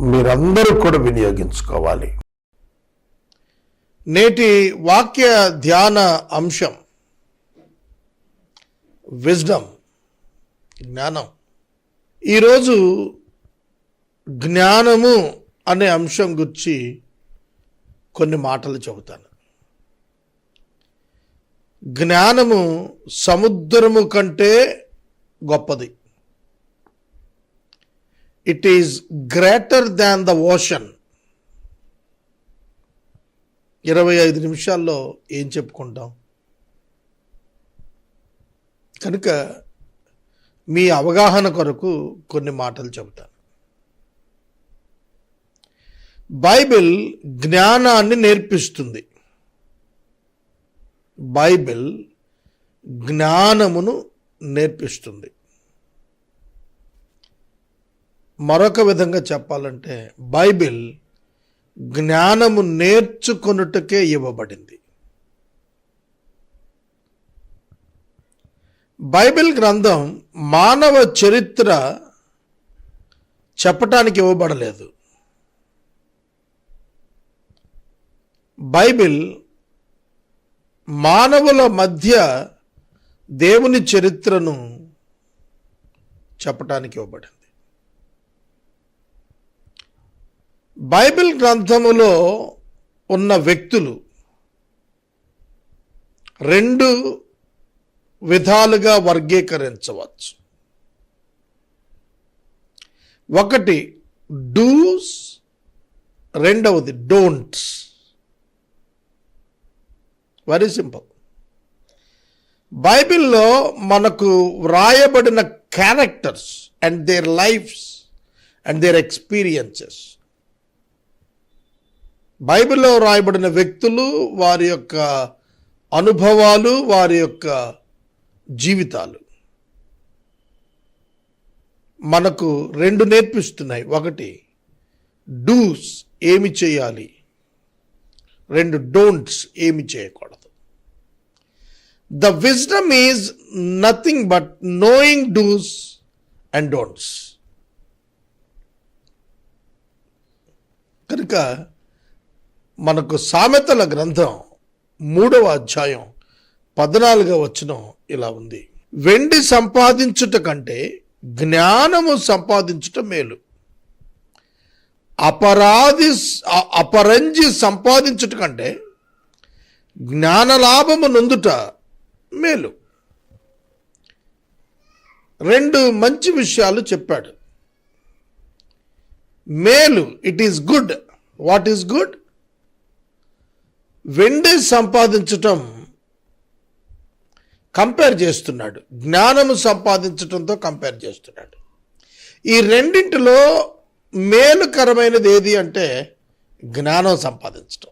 మీరందరూ కూడా వినియోగించుకోవాలి. నేటి వాక్య ధ్యాన అంశం విజ్డమ్ జ్ఞానం. ఈరోజు జ్ఞానము అనే అంశం గురించి కొన్ని మాటలు చెబుతాను. జ్ఞానము సముద్రము కంటే గొప్పది. It is greater than the ocean ఇరవై ఐదు నిమిషాల్లో ఏం చెప్పుకుంటాం? కనుక మీ అవగాహన కొరకు కొన్ని మాటలు చెబుతాను. బైబిల్ జ్ఞానాన్ని నేర్పిస్తుంది. బైబిల్ జ్ఞానమును నేర్పిస్తుంది. మరొక విధంగా చెప్పాలంటే బైబిల్ జ్ఞానము నేర్చుకొనుటకే ఇవ్వబడింది. బైబిల్ గ్రంథం మానవ చరిత్ర చెప్పటానికి ఇవ్వబడలేదు. బైబిల్ మానవుల మధ్య దేవుని చరిత్రను చెప్పటానికి ఇవ్వబడింది. బైబిల్ గ్రంథములో ఉన్న వ్యక్తులు రెండు విధాలుగా వర్గీకరించవచ్చు. ఒకటి డూస్ రెండవది డోంట్స్. Very simple. బైబిల్లో మనకు వ్రాయబడిన characters and their lives and their experiences బైబిల్లో రాయబడిన వ్యక్తులు వారి యొక్క అనుభవాలు వారి యొక్క జీవితాలు మనకు రెండు నేర్పిస్తున్నాయి. ఒకటి డూస్ ఏమి చేయాలి? రెండు డోంట్స్ ఏమి చేయకూడదు? The wisdom is nothing but knowing dos and don'ts. కనుక మనకు సామెతల గ్రంథం మూడవ అధ్యాయం పద్నాలుగవ వచనం ఇలా ఉంది. వెండి సంపాదించుట కంటే జ్ఞానము సంపాదించుట మేలు. అపరాధి అపరంజి సంపాదించుట కంటే జ్ఞానలాభము నొందుట మేలు. రెండు మంచి విషయాలు చెప్పాడు. మేలు it is good what is good వెండి సంపాదించటం కంపేర్ చేస్తున్నాడు. జ్ఞానము సంపాదించటంతో కంపేర్ చేస్తున్నాడు. ఈ రెండింటిలో మేలుకరమైనది ఏది అంటే జ్ఞానం సంపాదించటం.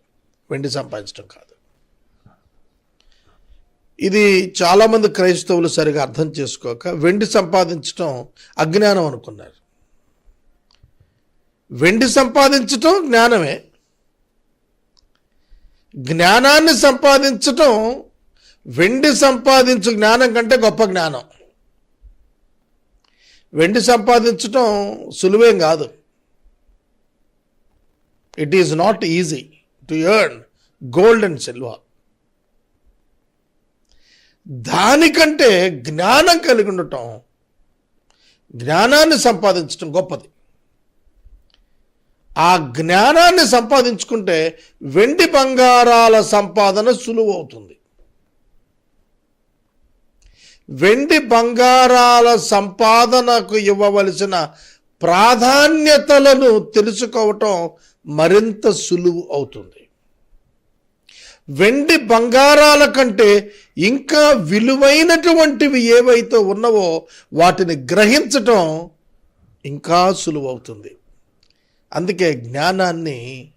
వెండి సంపాదించటం కాదు. ఇది చాలామంది క్రైస్తవులు సరిగా అర్థం చేసుకోక వెండి సంపాదించటం అజ్ఞానం అనుకున్నారు. వెండి సంపాదించటం జ్ఞానమే. జ్ఞానాన్ని సంపాదించటం వెండి సంపాదించు జ్ఞానం కంటే గొప్ప జ్ఞానం. వెండి సంపాదించటం సులువేం కాదు. It is not easy to earn gold and silver దానికంటే జ్ఞానం కలిగి ఉండటం జ్ఞానాన్ని సంపాదించటం గొప్పది. ఆ జ్ఞానాన్ని సంపాదించుకుంటే వెండి బంగారాల సంపాదన సులువు అవుతుంది వెండి బంగారాల సంపాదనకు ఇవ్వవలసిన ప్రాధాన్యతలను తెలుసుకోవటం మరింత సులువు అవుతుంది. వెండి బంగారాల కంటే ఇంకా విలువైనటువంటివి ఏవైతే ఉన్నవో వాటిని గ్రహించటం ఇంకా సులువు అవుతుంది అందుకే జ్ఞానాన్ని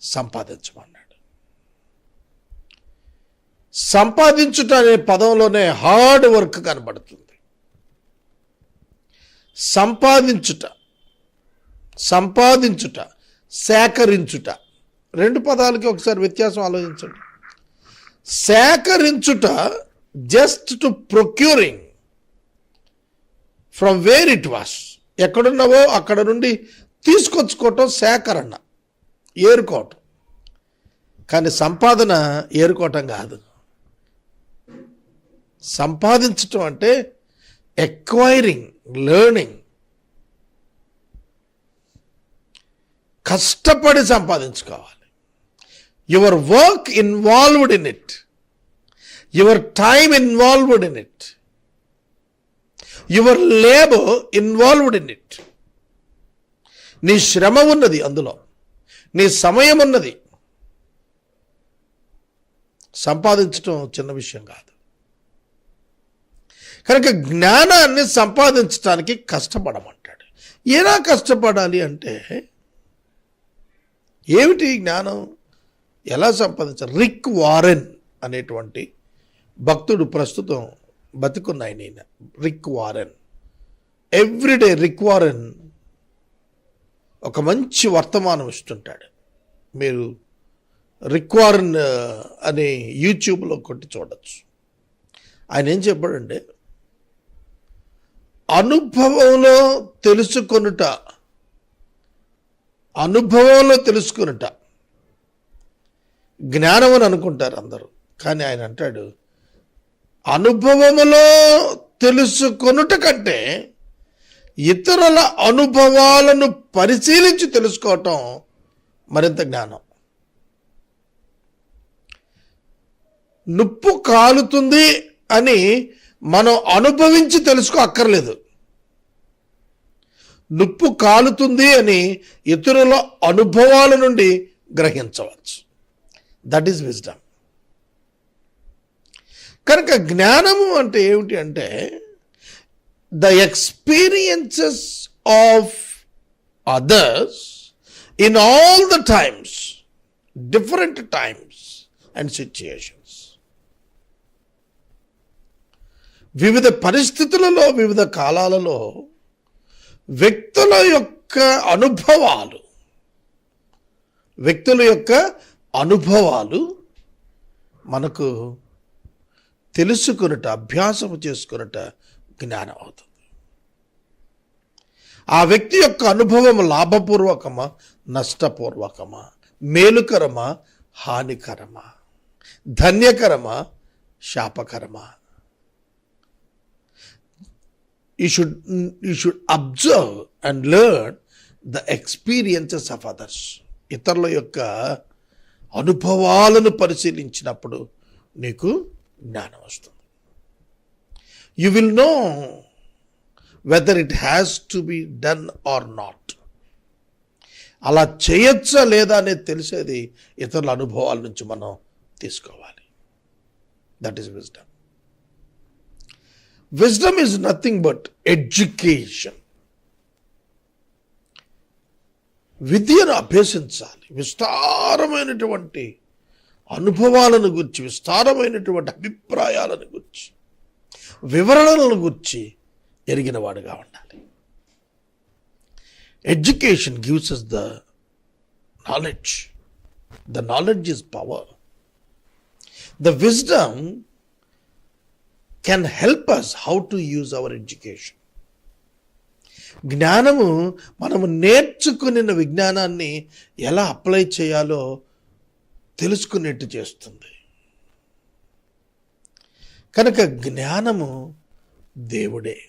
సంపాదించమన్నాడు. సంపాదించుట అనే పదంలోనే హార్డ్ వర్క్ కనబడుతుంది. సంపాదించుట సంపాదించుట సేకరించుట. రెండు పదాలకి ఒకసారి వ్యత్యాసం ఆలోచించండి. సేకరించుట just to procuring from where it was ఎక్కడున్నావో అక్కడ నుండి తీసుకొచ్చుకోవటం సేకరణ ఏరుకోవటం. కానీ సంపాదన ఏరుకోవటం కాదు. సంపాదించటం అంటే ఎక్వైరింగ్ లెర్నింగ్ కష్టపడి సంపాదించుకోవాలి. Your work involved in it your time involved in it your labour involved in it. నీ శ్రమ ఉన్నది అందులో. నీ సమయం ఉన్నది. సంపాదించటం చిన్న విషయం కాదు. కనుక జ్ఞానాన్ని సంపాదించడానికి కష్టపడమంటాడు. ఎలా కష్టపడాలి అంటే ఏమిటి జ్ఞానం? ఎలా సంపాదించాలి? రిక్ వారెన్ అనేటువంటి భక్తుడు ప్రస్తుతం బతుకున్న ఆయన ఈయన. Rick Warren everyday Rick Warren ఒక మంచి వర్తమానం ఇస్తుంటాడు. మీరు రిక్ వారెన్ అనే యూట్యూబ్లో కొట్టి చూడొచ్చు. ఆయన ఏం చెప్పాడంటే అనుభవంలో తెలుసుకొనుట అనుభవంలో తెలుసుకొనుట జ్ఞానం అని అనుకుంటారు అందరూ. కానీ ఆయన అంటాడు అనుభవములో తెలుసుకొనుట కంటే ఇతరుల అనుభవాలను పరిశీలించి తెలుసుకోవటం మరింత జ్ఞానం. నుప్పు కాలుతుంది అని మనం అనుభవించి తెలుసుకో అక్కర్లేదు. నుప్పు కాలుతుంది అని ఇతరుల అనుభవాల నుండి గ్రహించవచ్చు. దట్ ఈస్ విజ్డమ్ కనుక జ్ఞానము అంటే ఏమిటి అంటే the experiences of others in all the times different times and situations వివిధ పరిస్థితులలో వివిధ కాలాలలో వ్యక్తుల యొక్క అనుభవాలు వ్యక్తుల యొక్క అనుభవాలు మనకు తెలుసుకునుట అభ్యాసము చేసుకునుట జ్ఞానం అవుతుంది. ఆ వ్యక్తి యొక్క అనుభవం లాభపూర్వకమా నష్టపూర్వకమా మేలుకరమా హానికరమా ధన్యకరమా శాపకరమా? You should you should observe and learn the experiences of others ఇతరుల యొక్క అనుభవాలను పరిశీలించినప్పుడు నీకు జ్ఞానం వస్తుంది. You will know whether it has to be done or not అలా చేయొచ్చా లేదా అనేది తెలిసేది ఇతరుల అనుభవాల నుంచి మనం తీసుకోవాలి. That is wisdom wisdom is nothing but education విద్యను అభ్యసించాలి. విస్తారమైనటువంటి అనుభవాలను గురించి విస్తారమైనటువంటి అభిప్రాయాలను గురించి వివరణలను గురించి ఎరిగిన వాడుగా ఉండాలి. Education gives us the knowledge the knowledge is power the wisdom can help us how to use our education జ్ఞానము మనము నేర్చుకున్న విజ్ఞానాన్ని ఎలా అప్లై చేయాలో తెలుసుకునేట్టు చేస్తుంది. కనుక జ్ఞానము దేవుడే.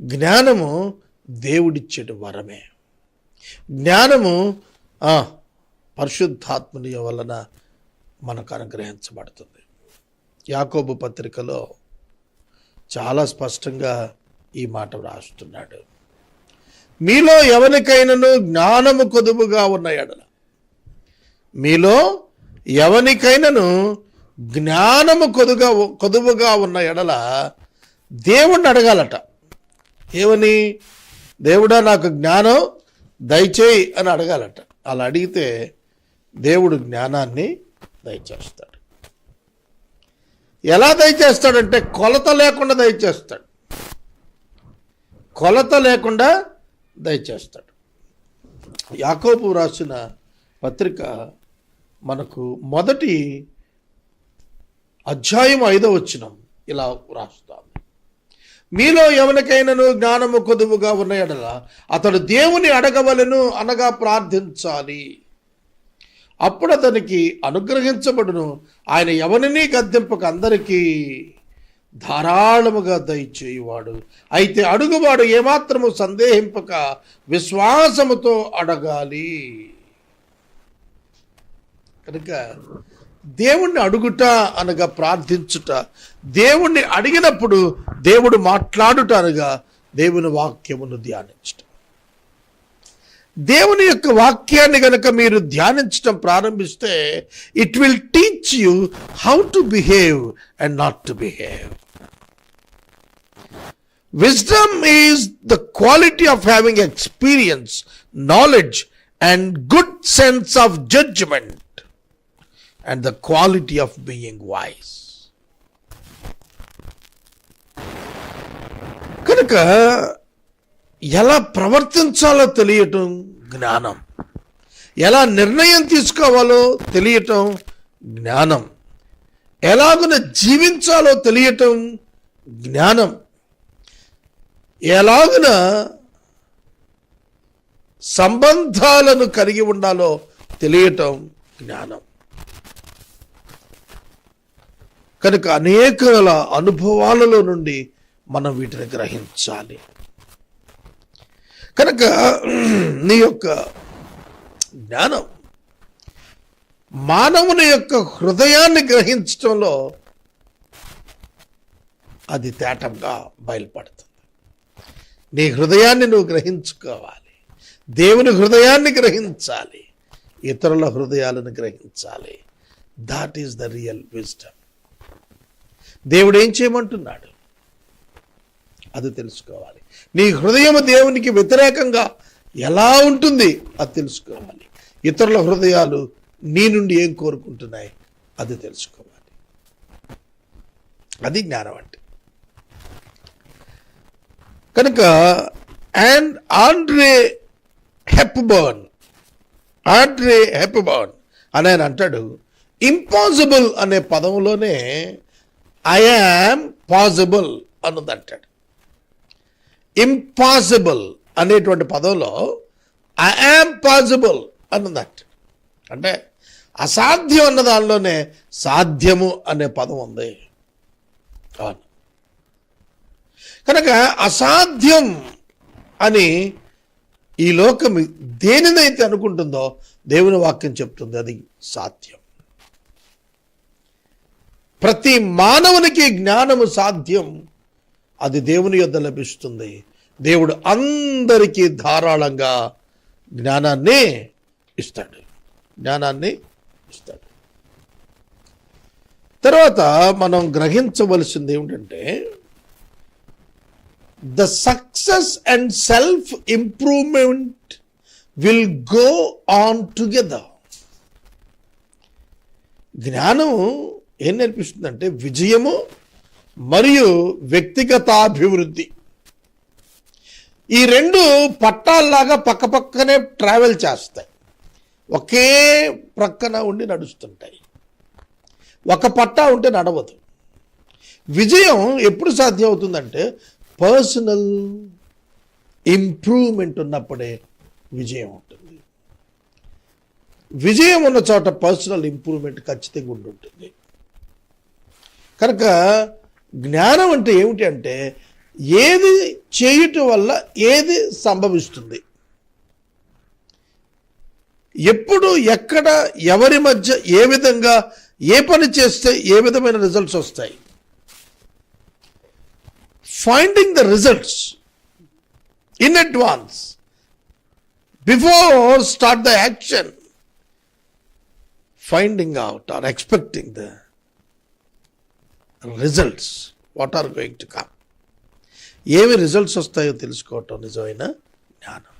జ్ఞానము దేవుడిచ్చేటి వరమే. జ్ఞానము ఆ, పరిశుద్ధాత్మని వలన మనకు అనుగ్రహించబడుతుంది. యాకోబు పత్రికలో చాలా స్పష్టంగా ఈ మాట వ్రాస్తున్నాడు. మీలో ఎవరికైనాను జ్ఞానము కొదువుగా ఉన్న ఎడల మీలో ఎవనికైనాను జ్ఞానము కొదుగా కొదువుగా ఉన్న ఎడల దేవుణ్ణి అడగాలట. ఏమని? దేవుడా నాకు జ్ఞానం దయచేయి అని అడగాలట. అలా అడిగితే దేవుడు జ్ఞానాన్ని దయచేస్తాడు. ఎలా దయచేస్తాడంటే కొలత లేకుండా దయచేస్తాడు. కొలత లేకుండా దయచేస్తాడు. యాకోబు రాసిన పత్రిక మనకు మొదటి అధ్యాయం ఐదో వచ్చిన ఇలా రాస్తాం మీలో ఎవరికైనాను జ్ఞానము కొదువుగా ఉన్న ఎడల అతడు దేవుని అడగవలను అనగా ప్రార్థించాలి. అప్పుడు అతనికి అనుగ్రహించబడును. ఆయన ఎవరిని గద్దెంపక అందరికీ ధారాళముగా దయచేయువాడు. అయితే అడుగువాడు ఏమాత్రము సందేహింపక విశ్వాసముతో అడగాలి. కనుక దేవుణ్ణి అడుగుట అనగా ప్రార్థించుట. దేవుణ్ణి అడిగినప్పుడు దేవుడు మాట్లాడుట అనగా దేవుని వాక్యమును ధ్యానించుట. దేవుని యొక్క వాక్యాన్ని గనక మీరు ధ్యానించడం ప్రారంభిస్తే it will teach you how to behave and not to behave wisdom is the quality of having experience knowledge and good sense of judgement and the quality of being wise. కనుక ఎలా ప్రవర్తించాలో తెలియటం జ్ఞానం. ఎలా నిర్ణయం తీసుకోవాలో తెలియటం జ్ఞానం. ఎలాగున జీవించాలో తెలియటం జ్ఞానం. ఎలాగున సంబంధాలను కలిగి ఉండాలో తెలియటం జ్ఞానం. కనుక అనేకల అనుభవాలలో నుండి మనం వీటిని గ్రహించాలి. కనుక నీ యొక్క జ్ఞానం మానవుని యొక్క హృదయాన్ని గ్రహించడంలో అది తేటంగా బయలుపడుతుంది. నీ హృదయాన్ని నువ్వు గ్రహించుకోవాలి. దేవుని హృదయాన్ని గ్రహించాలి. ఇతరుల హృదయాలను గ్రహించాలి. That is the real wisdom దేవుడు ఏం చేయమంటున్నాడు? అది తెలుసుకోవాలి. నీ హృదయం దేవునికి వ్యతిరేకంగా ఎలా ఉంటుంది అది తెలుసుకోవాలి. ఇతరుల హృదయాలు నీ నుండి ఏం కోరుకుంటున్నాయి అది తెలుసుకోవాలి. అది జ్ఞానం అంటే. కనుక and Audrey Hepburn Audrey Hepburn అని ఆయన అంటాడు ఇంపాసిబుల్ అనే పదంలోనే ఐఆమ్ పాసిబుల్ అన్నది అంటాడు ఇంపాసిబుల్ అనేటువంటి పదంలో ఐఆమ్ పాసిబుల్ అన్నది అంటాడు అంటే అసాధ్యం అన్న దానిలోనే సాధ్యము అనే పదం ఉంది. అవును. కనుక అసాధ్యం అని ఈ లోకం దేనినైతే అనుకుంటుందో దేవుని వాక్యం చెప్తుంది అది సాధ్యం. ప్రతి మానవునికి జ్ఞానము సాధ్యం. అది దేవుని యొద్ద లభిస్తుంది. దేవుడు అందరికీ ధారాళంగా జ్ఞానాన్ని ఇస్తాడు. జ్ఞానాన్ని ఇస్తాడు. తర్వాత మనం గ్రహించవలసింది ఏమిటంటే the success and self improvement will go on together. జ్ఞానం ఏం నేర్పిస్తుందంటే విజయము మరియు వ్యక్తిగతాభివృద్ధి. ఈ రెండు పట్టాల్లాగా పక్కపక్కనే ట్రావెల్ చేస్తాయి. ఒకే ప్రక్కన ఉండి నడుస్తుంటాయి. ఒక పట్టా ఉంటే నడవదు. విజయం ఎప్పుడు సాధ్యం అవుతుందంటే పర్సనల్ ఇంప్రూవ్మెంట్ ఉన్నప్పుడే విజయం ఉంటుంది. విజయం ఉన్న చోట పర్సనల్ ఇంప్రూవ్మెంట్ ఖచ్చితంగా ఉండి ఉంటుంది కనుక జ్ఞానం అంటే ఏమిటి అంటే ఏది చేయటం వల్ల ఏది సంభవిస్తుంది? ఎప్పుడు ఎక్కడ ఎవరి మధ్య ఏ విధంగా ఏ పని చేస్తే ఏ విధమైన రిజల్ట్స్ వస్తాయి? Finding the results in advance before start the action finding out or expecting the results what are going to come ఏమి రిజల్ట్స్ వస్తాయో తెలుసుకోవటం నిజమైన జ్ఞానం.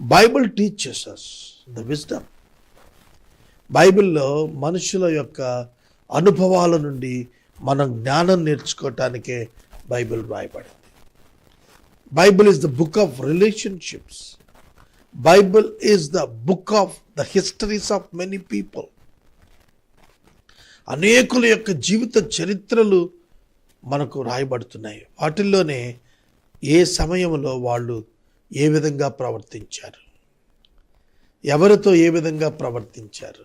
Bible teachers us the wisdom బైబిల్లో మనుషుల యొక్క అనుభవాల నుండి మనం జ్ఞానం నేర్చుకోవటానికే బైబిల్ రాయబడింది. Bible is the book of relationships Bible is the book of the histories of many people అనేకుల యొక్క జీవిత చరిత్రలు మనకు రాయబడుతున్నాయి. వాటిల్లోనే ఏ సమయంలో వాళ్ళు ఏ విధంగా ప్రవర్తించారు? ఎవరితో ఏ విధంగా ప్రవర్తించారు?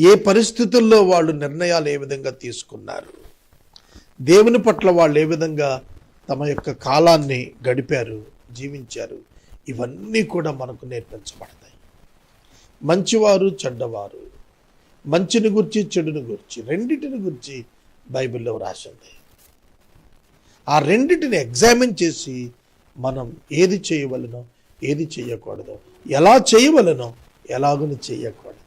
ఏ పరిస్థితుల్లో వాళ్ళు నిర్ణయాలు ఏ విధంగా తీసుకున్నారు? దేవుని పట్ల వాళ్ళు ఏ విధంగా తమ యొక్క కాలాన్ని గడిపారు జీవించారు? ఇవన్నీ కూడా మనకు నేర్పించబడతాయి. మంచివారు చెడ్డవారు. మంచిని గురించి చెడుని గురించి. రెండింటిని గురించి బైబిల్లో రాసింది ఆ రెండింటిని ఎగ్జామిన్ చేసి మనం ఏది చేయవలనో ఏది చేయకూడదు ఎలా చేయవలనో ఎలాగని చేయకూడదు.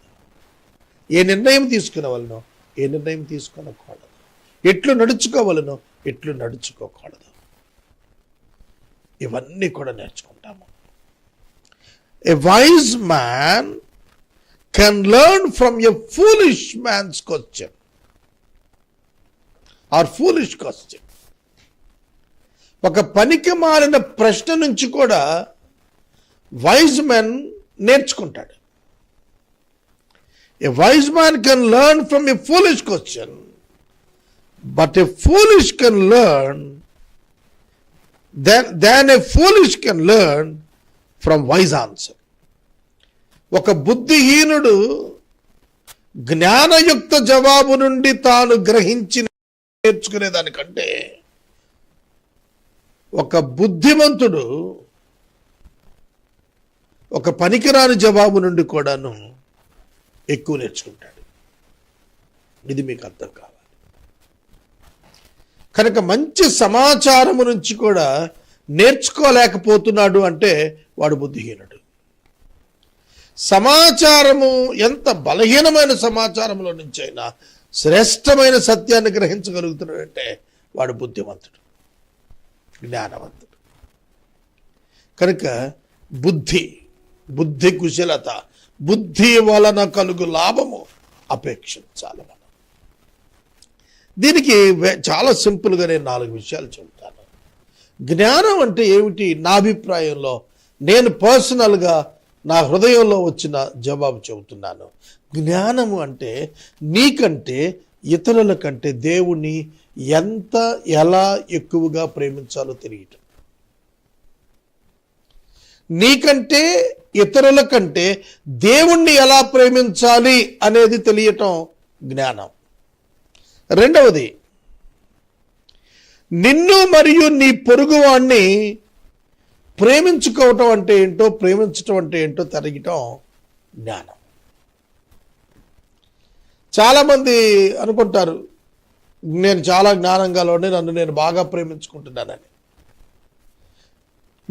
ఏ నిర్ణయం తీసుకునవలనో ఏ నిర్ణయం తీసుకునకూడదు. ఎట్లు నడుచుకోవలనో ఎట్లు నడుచుకోకూడదు. ఇవన్నీ కూడా నేర్చుకుంటాము. A wise man can learn from a foolish man's question or foolish question ఒక పనికి మారిన ప్రశ్న నుంచి కూడా వైజ్ మ్యాన్ నేర్చుకుంటాడు. A wise man can learn from a foolish question but a foolish can learn then than a foolish can learn from wise answer ఒక బుద్ధిహీనుడు జ్ఞానయుక్త జవాబు నుండి తాను గ్రహించి నేర్చుకునే దానికంటే ఒక బుద్ధిమంతుడు ఒక పనికిరాని జవాబు నుండి కూడాను ఎక్కువ నేర్చుకుంటాడు. ఇది మీకు అర్థం కావాలి. కనుక మంచి సమాచారము నుంచి కూడా నేర్చుకోలేకపోతున్నాడు అంటే వాడు బుద్ధిహీనుడు. సమాచారము ఎంత బలహీనమైన సమాచారంలో నుంచి అయినా శ్రేష్టమైన సత్యాన్ని గ్రహించగలుగుతున్నాడంటే వాడు బుద్ధిమంతుడు జ్ఞానవంతుడు. కనుక బుద్ధి బుద్ధి కుశలత బుద్ధి వలన కలుగు లాభము అపేక్షించాలి మనం. దీనికి చాలా సింపుల్గా నేను నాలుగు విషయాలు చెబుతాను. జ్ఞానం అంటే ఏమిటి? నా అభిప్రాయంలో నేను పర్సనల్గా నా హృదయంలో వచ్చిన జవాబు చెబుతున్నాను. జ్ఞానము అంటే నీకంటే ఇతరుల కంటే దేవుణ్ణి ఎంత ఎలా ఎక్కువగా ప్రేమించాలో తెలియటం. నీకంటే ఇతరుల కంటే దేవుణ్ణి ఎలా ప్రేమించాలి అనేది తెలియటం జ్ఞానం. రెండవది నిన్ను మరియు నీ పొరుగువాణ్ణి ప్రేమించుకోవటం అంటే ఏంటో ప్రేమించటం అంటే ఏంటో తరగటం జ్ఞానం. చాలామంది అనుకుంటారు నేను చాలా జ్ఞానం గలవాడిని నన్ను నేను బాగా ప్రేమించుకుంటున్నానని.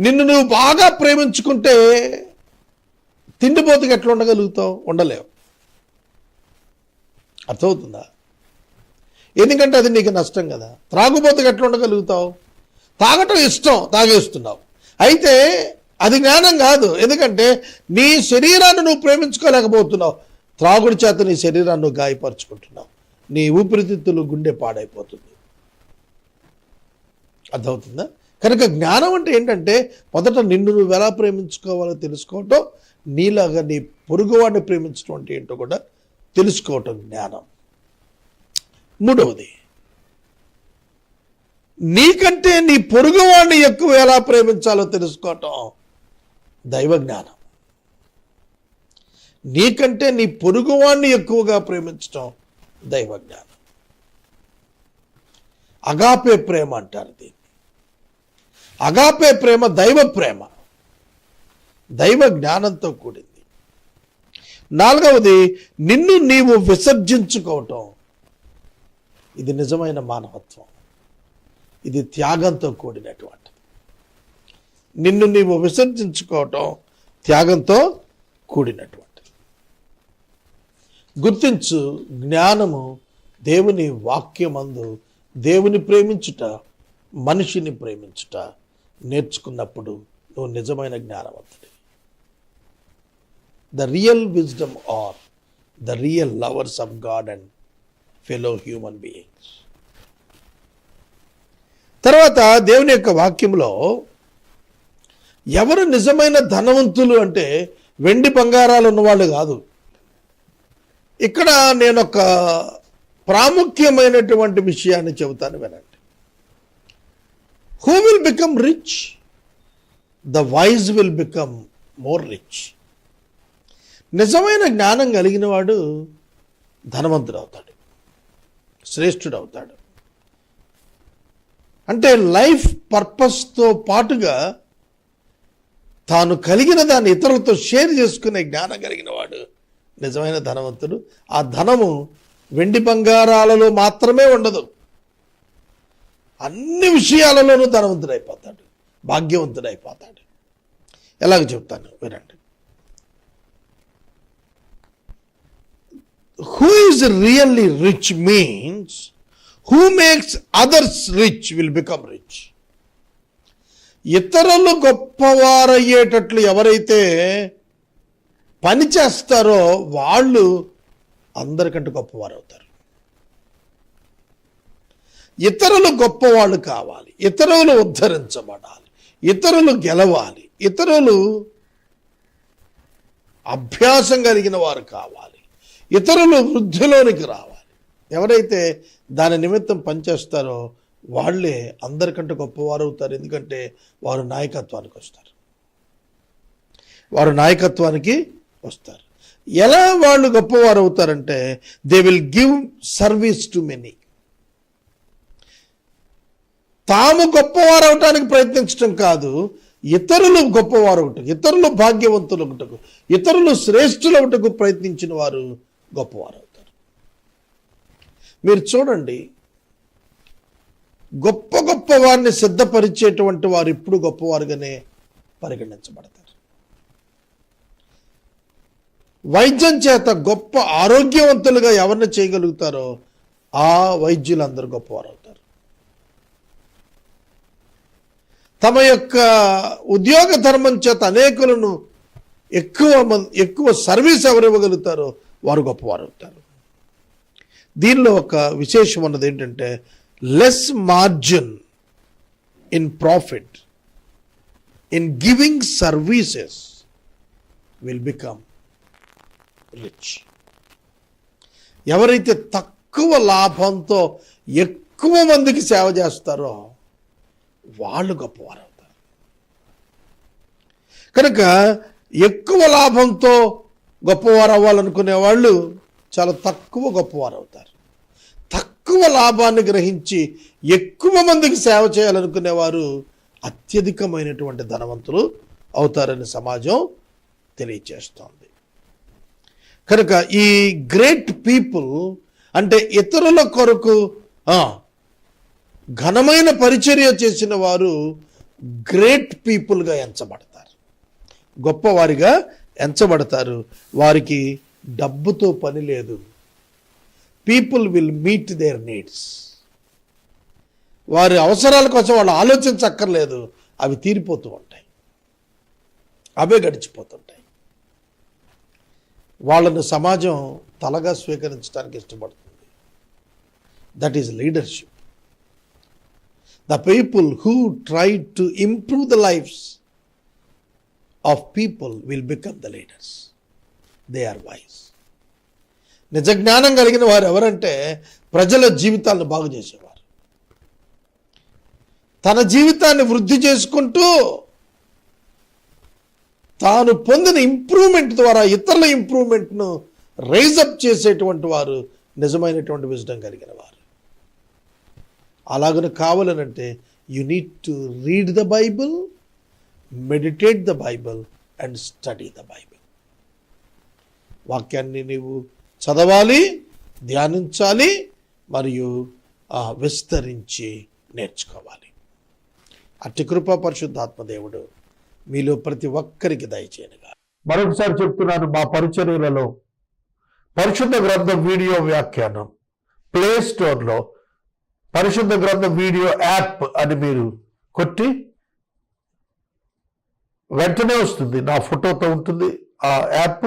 నిన్ను నువ్వు బాగా ప్రేమించుకుంటే తిండిపోతుకి ఎట్లా ఉండగలుగుతావు? ఉండలేవు. అర్థమవుతుందా? ఎందుకంటే అది నీకు నష్టం కదా. త్రాగుబోతుకు ఎట్లా ఉండగలుగుతావు? తాగటం ఇష్టం తాగేస్తున్నావు. అయితే అది జ్ఞానం కాదు. ఎందుకంటే నీ శరీరాన్ని నువ్వు ప్రేమించుకోలేకపోతున్నావు. త్రాగుడి చేత నీ శరీరాన్ని నువ్వు గాయపరుచుకుంటున్నావు. నీ ఊపిరితిత్తులు గుండె పాడైపోతుంది. అర్థమవుతుందా? కనుక జ్ఞానం అంటే ఏంటంటే మొదట నిన్ను నువ్వు ఎలా ప్రేమించుకోవాలో తెలుసుకోవటం నీలాగా నీ పొరుగువాడిని ప్రేమించడం అంటే ఏంటో కూడా తెలుసుకోవటం జ్ఞానం. మూడవది నీకంటే నీ పొరుగువాడిని ఎక్కువ ఎలా ప్రేమించాలో తెలుసుకోవటం దైవ జ్ఞానం. నీకంటే నీ పొరుగువాడిని ఎక్కువగా ప్రేమించటం దైవ జ్ఞానం. అగాపే ప్రేమ అంటారు దీన్ని. అగాపే ప్రేమ దైవ ప్రేమ. దైవ జ్ఞానంతో కూడింది. నాలుగవది నిన్ను నీవు విసర్జించుకోవటం. ఇది నిజమైన మానవత్వం. ఇది త్యాగంతో కూడినటువంటిది. నిన్ను నీవు విసర్జించుకోవటం త్యాగంతో కూడినటువంటిది. గుర్తించు జ్ఞానము దేవుని వాక్యమందు దేవుని ప్రేమించుట మనిషిని ప్రేమించుట నేర్చుకున్నప్పుడు నువ్వు నిజమైన జ్ఞానవంతుడి the real wisdom are the real lovers of God and fellow human beings తర్వాత దేవుని యొక్క వాక్యంలో ఎవరు నిజమైన ధనవంతులు అంటే వెండి బంగారాలు ఉన్నవాళ్ళు కాదు. ఇక్కడ నేను ఒక ప్రాముఖ్యమైనటువంటి విషయాన్ని చెబుతాను వినండి. Who will become rich the wise will become more rich నిజమైన జ్ఞానం కలిగిన వాడు ధనవంతుడు అవుతాడు శ్రేష్ఠుడు అవుతాడు. అంటే లైఫ్ పర్పస్తో పాటుగా తాను కలిగిన దాన్ని ఇతరులతో షేర్ చేసుకునే జ్ఞానం కలిగిన వాడు నిజమైన ధనవంతుడు. ఆ ధనము వెండి బంగారాలలో మాత్రమే ఉండదు. అన్ని విషయాలలోనూ ధనవంతుడైపోతాడు భాగ్యవంతుడైపోతాడు. ఎలాగ చెప్తాను వినండి. Who is really rich means who makes others rich will become rich ఇతరులు గొప్పవారయ్యేటట్లు ఎవరైతే పని చేస్తారో వాళ్ళు అందరికంటే గొప్పవారు అవుతారు ఇతరులు గొప్పవాళ్ళు కావాలి. ఇతరులు ఉద్ధరించబడాలి. ఇతరులు గెలవాలి. ఇతరులు అభ్యాసం కలిగిన వారు కావాలి. ఇతరులు వృద్ధిలోనికి రావాలి. ఎవరైతే దాని నిమిత్తం పనిచేస్తారో వాళ్ళే అందరికంటే గొప్పవారు అవుతారు. ఎందుకంటే వారు నాయకత్వానికి వస్తారు. వారు నాయకత్వానికి వస్తారు. ఎలా వాళ్ళు గొప్పవారు అవుతారంటే they will give service to many తాము గొప్పవారు అవటానికి ప్రయత్నించడం కాదు ఇతరులు గొప్పవారు ఒకటకు ఇతరులు భాగ్యవంతులు ఒకటకు ఇతరులు శ్రేష్ఠులు ఒకటకు ప్రయత్నించిన వారు గొప్పవారు అవుతారు. మీరు చూడండి గొప్ప గొప్ప వారిని సిద్ధపరిచేటువంటి వారు ఇప్పుడు గొప్పవారుగానే పరిగణించబడతారు. వైద్యం చేత గొప్ప ఆరోగ్యవంతులుగా ఎవరిని చేయగలుగుతారో ఆ వైద్యులందరూ గొప్పవారు అవుతారు తమ యొక్క ఉద్యోగ ధర్మం చేత అనేకులను ఎక్కువ మంది ఎక్కువ సర్వీస్ ఎవరు ఇవ్వగలుగుతారో వారు గొప్పవారు అవుతారు దీనిలో ఒక విశేషం ఉన్నది ఏంటంటే less margin in profit in giving services will become rich ఎవరైతే తక్కువ లాభంతో ఎక్కువ మందికి సేవ చేస్తారో వాళ్ళు గొప్పవారు అవుతారు కనుక ఎక్కువ లాభంతో గొప్పవారు అవ్వాలనుకునే వాళ్ళు చాలా తక్కువ గొప్పవారు అవుతారు తక్కువ లాభాన్ని గ్రహించి ఎక్కువ మందికి సేవ చేయాలనుకునేవారు అత్యధికమైనటువంటి ధనవంతులు అవుతారని సమాజం తెలియచేస్తోంది. కనుక ఈ గ్రేట్ పీపుల్ అంటే ఇతరుల కొరకు ఘనమైన పరిచర్య చేసిన వారు గ్రేట్ పీపుల్గా ఎంచబడతారు. గొప్పవారిగా ఎంచబడతారు. వారికి డబ్బుతో పని లేదు. People will meet their needs వారి అవసరాల కోసం వాళ్ళు ఆలోచించక్కర్లేదు. అవి తీరిపోతూ ఉంటాయి. అవే గడిచిపోతుంటాయి. వాళ్ళను సమాజం తలగా స్వీకరించడానికి ఇష్టపడుతుంది. That is leadership the people who try to improve the lifes of people will become the leaders they are wise. నిజ జ్ఞానం కలిగిన వారు ఎవరంటే ప్రజల జీవితాలను బాగు చేసేవారు. తన జీవితాన్ని వృద్ధి చేసుకుంటూ తాను పొందిన ఇంప్రూవ్మెంట్ ద్వారా ఇతరుల ఇంప్రూవ్మెంట్ను రైజప్ చేసేటువంటి వారు నిజమైనటువంటి విజడం కలిగిన వారు. అలాగను కావాలనంటే you need to read the Bible meditate the Bible and study the Bible. వాక్యాన్ని నీవు చదవాలి ధ్యానించాలి మరియు విస్తరించి నేర్చుకోవాలి. అట్టి కృపా పరిశుద్ధాత్మ దేవుడు మీలో ప్రతి ఒక్కరికి దయచేయనుగా మరొకసారి చెప్తున్నాను మా పరిచర్యలలో పరిశుద్ధ గ్రంథం వీడియో వ్యాఖ్యానం ప్లే స్టోర్లో పరిశుద్ధ గ్రంథం వీడియో యాప్ అని మీరు కొట్టి వెంటనే వస్తుంది. నా ఫోటోతో ఉంటుంది ఆ యాప్.